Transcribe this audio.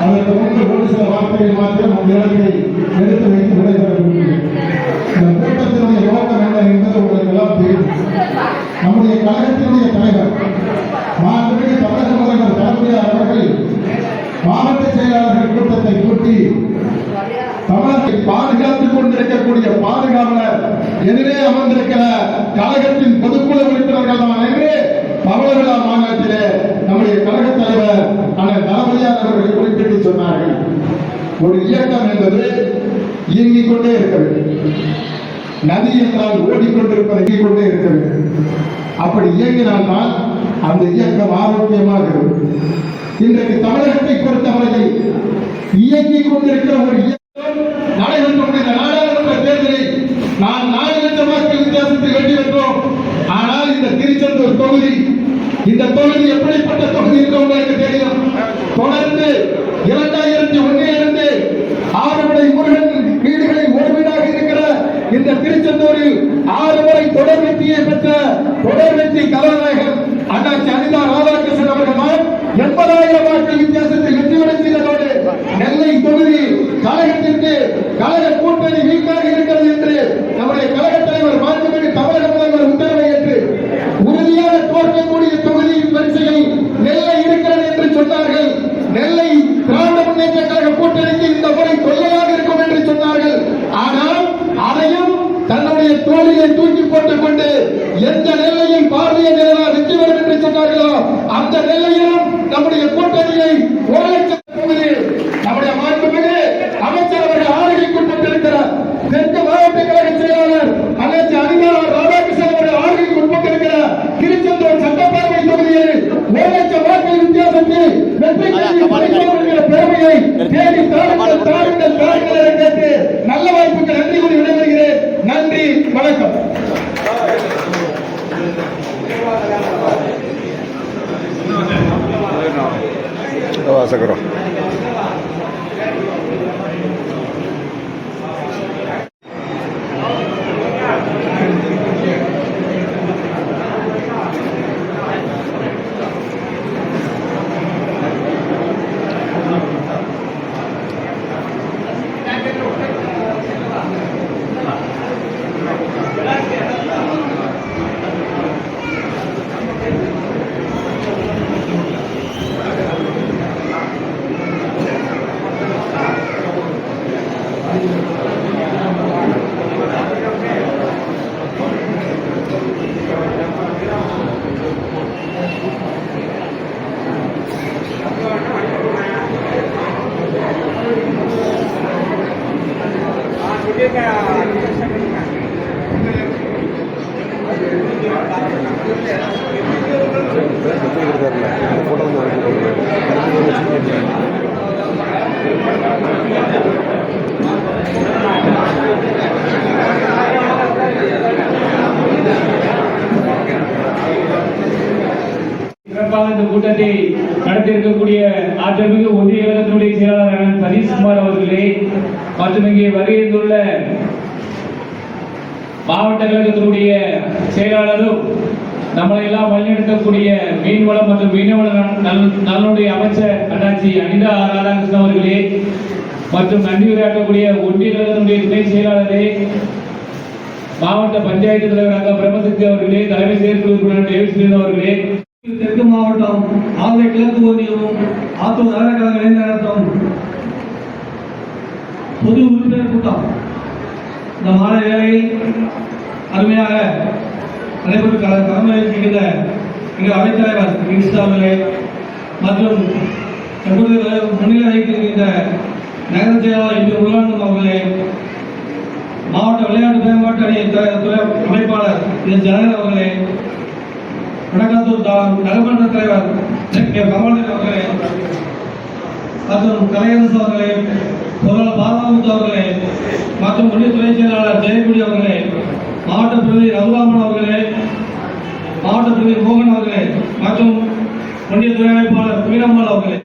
அதற்கு முன்பு ஒரு சில வார்த்தைகள் மாத்திரம் உங்களுக்கு எடுத்து வைத்து விடைபெற விரும்புகிறேன் இந்த கூட்டத்தினுடைய நோக்கம் என்ன என்பது உங்களுக்கு எல்லாம் தெரியும். நம்முடைய கழகத்தினுடைய தலைவர் மாண்புமிகு தமிழக முதல்வர் தளபதியார் அவர்கள் மாவட்ட செயலாளர்கள் கூட்டத்தை கூட்டி தமிழகத்தை பாதுகாத்துக் கொண்டிருக்கக்கூடிய பாதுகாவலர் எதிரே அமர்ந்திருக்கிற கழகத்தின் பொதுக்குழு உறுப்பினர்கள் தான். என்று பவள மாநிலத்திலே நம்முடைய கழக தலைவர் அண்ணன் தளபதியார் அவர்கள் குறிப்பிட்டு சொன்னார்கள் ஒரு இயக்கம் என்பது இயங்கிக் கொண்டே இருக்க வேண்டும். நதி என்றால் ஓடிக்கொண்டிருப்பதை இயங்கிக் கொண்டே இருக்க வேண்டும். அப்படி இயங்கினால்தான் அந்த இயக்கம் ஆரோக்கியமாக இருக்கும். இன்றைக்கு தமிழகத்தை பொறுத்தவரையில் இயங்கிக் கொண்டிருக்கிற ஒரு இயக்கம் நடைபெற்ற இந்த நாடாளுமன்ற தேர்தலில் நான் நாலு லட்சம் வாக்கு வித்தியாசத்தில் வெற்றி பெற்றோம் ஆனால் இந்த திருச்செந்தூர் தொகுதி இந்த தொகுதி எப்படிப்பட்ட தொகுதி என்று உங்களுக்கு தெரியும்? தொடர்ந்து இரண்டாயிரத்தி ஒன்னிலிருந்து ஆறுமுறை முருகன் வீடுகளை ஒரு வீடாக இருக்கிற இந்த திருச்செந்தூரில் ஆறு முறை தொடர் வெற்றியை பெற்ற தொடர் வெற்றி கதாநாயகன் அண்ணாச்சி அனிதா ராதாகிருஷ்ணன் அவர்கள் எண்பதாயிரம் வாக்கு வித்தியாசத்தில் வெற்றி பெற செய்ததோடு நெல்லை தொகுதி கழகத்திற்கு கழக கூட்டணி வீக்காக இருக்கிறது என்று நம்முடைய கழக தலைவர் மாண்புமிகு தமிழக முதல்வர் உத்தரவை ஏற்று உறுதியாக தோற்கக்கூடிய தொகுதியின் வரிசையில் நெல்லை இருக்கிறது என்று சொன்னார்கள் நெல்லை திராவிட முன்னேற்ற கழக கூட்டணிக்கு இந்த முறை தொல்லையாக இருக்கும் என்று சொன்னார்கள் ஆனால் அதையும் தன்னுடைய தூக்கி போட்டுக் கொண்டு எந்த நிலையில் பார்வையை நிலையாக வெற்றி பெறும் என்று சொன்னார்களோ அந்த நிலையிலும் நம்முடைய கூட்டணியை நம்முடைய மாண்புமிகு அமைச்சர் அவர்கள் ஆளுகைக்குட்பட்டிருக்கிறார் தெற்கு மாவட்ட கழக செயலாளர் அமைச்சர் அறிஞர் ராதாகிருஷ்ணன் அவர்கள் ஆளுகைக்குட்பட்டிருக்கிறார் திருச்செந்தூர் சட்டப்பேரவை தொகுதியில் ஒரு லட்சம் வாக்கு வித்தியாசத்தில் வெற்றி பெற்று பெருமையை தேடி Sakura. சிறப்பாக இந்த கூட்டத்தை நடத்தியிருக்கக்கூடிய ஆற்றல்மிகு ஒன்றிய கழகத்தினுடைய செயலாளர் சதீஷ்குமார் அவர்களே மற்றும் இங்கே வருகின்றுள்ள மாவட்ட கழகத்தினுடைய செயலாளரும் நம்மளை எல்லாம் வழிநடத்தக்கூடிய மீன்வளம் மற்றும் மீனவள நலனுடைய அமைச்சர் அண்ணாச்சி அனிதா ராதாகிருஷ்ணன் அவர்களே மற்றும் நன்றி உரையாற்றக்கூடிய ஒன்றிய கழகத்தினுடைய துணை செயலாளரே மாவட்ட பஞ்சாயத்து தலைவராக பிரம்மசக்தி அவர்களே தலைமை செயற்குழு டேவிட் அவர்களே. தெற்கு மாவட்டம் ஆலை கிழக்கு ஒன்றியமும் ஆத்தூர் நகரக்கழக இளைஞரகம் பொது உறுப்பினர் கூட்டம். இந்த மாலை வேளையில் அருமையாக நடைபெற்று தலைமை இருக்கின்ற எங்கள் அவைத்தலைவர் கிருஷ்ணா மற்றும் எப்பொழுது முன்னிலை வகித்திருக்கின்ற நகர செயலாளர் எம்பி உருளானந்தம் அவர்களே மாவட்ட விளையாட்டு மேம்பாட்டு அணி அமைப்பாளர் எஸ் ஜனகர் அவர்களே வடக்காத்தூர் தா- தலைவர் கமலன் அவர்களே. மற்றும் கலையரசு அவர்களே பொருள் பாலமுத்து அவர்களே மற்றும் ஒன்றிய துணை செயலாளர் ஜெயக்குடி அவர்களே மாவட்ட பிரதிநிதி ரகுராமன் அவர்களே மாவட்ட பிரதிநிதி மோகன் அவர்களே மற்றும் ஒன்றிய துறை அமைப்பாளர் மீனம்மாள் அவர்களே.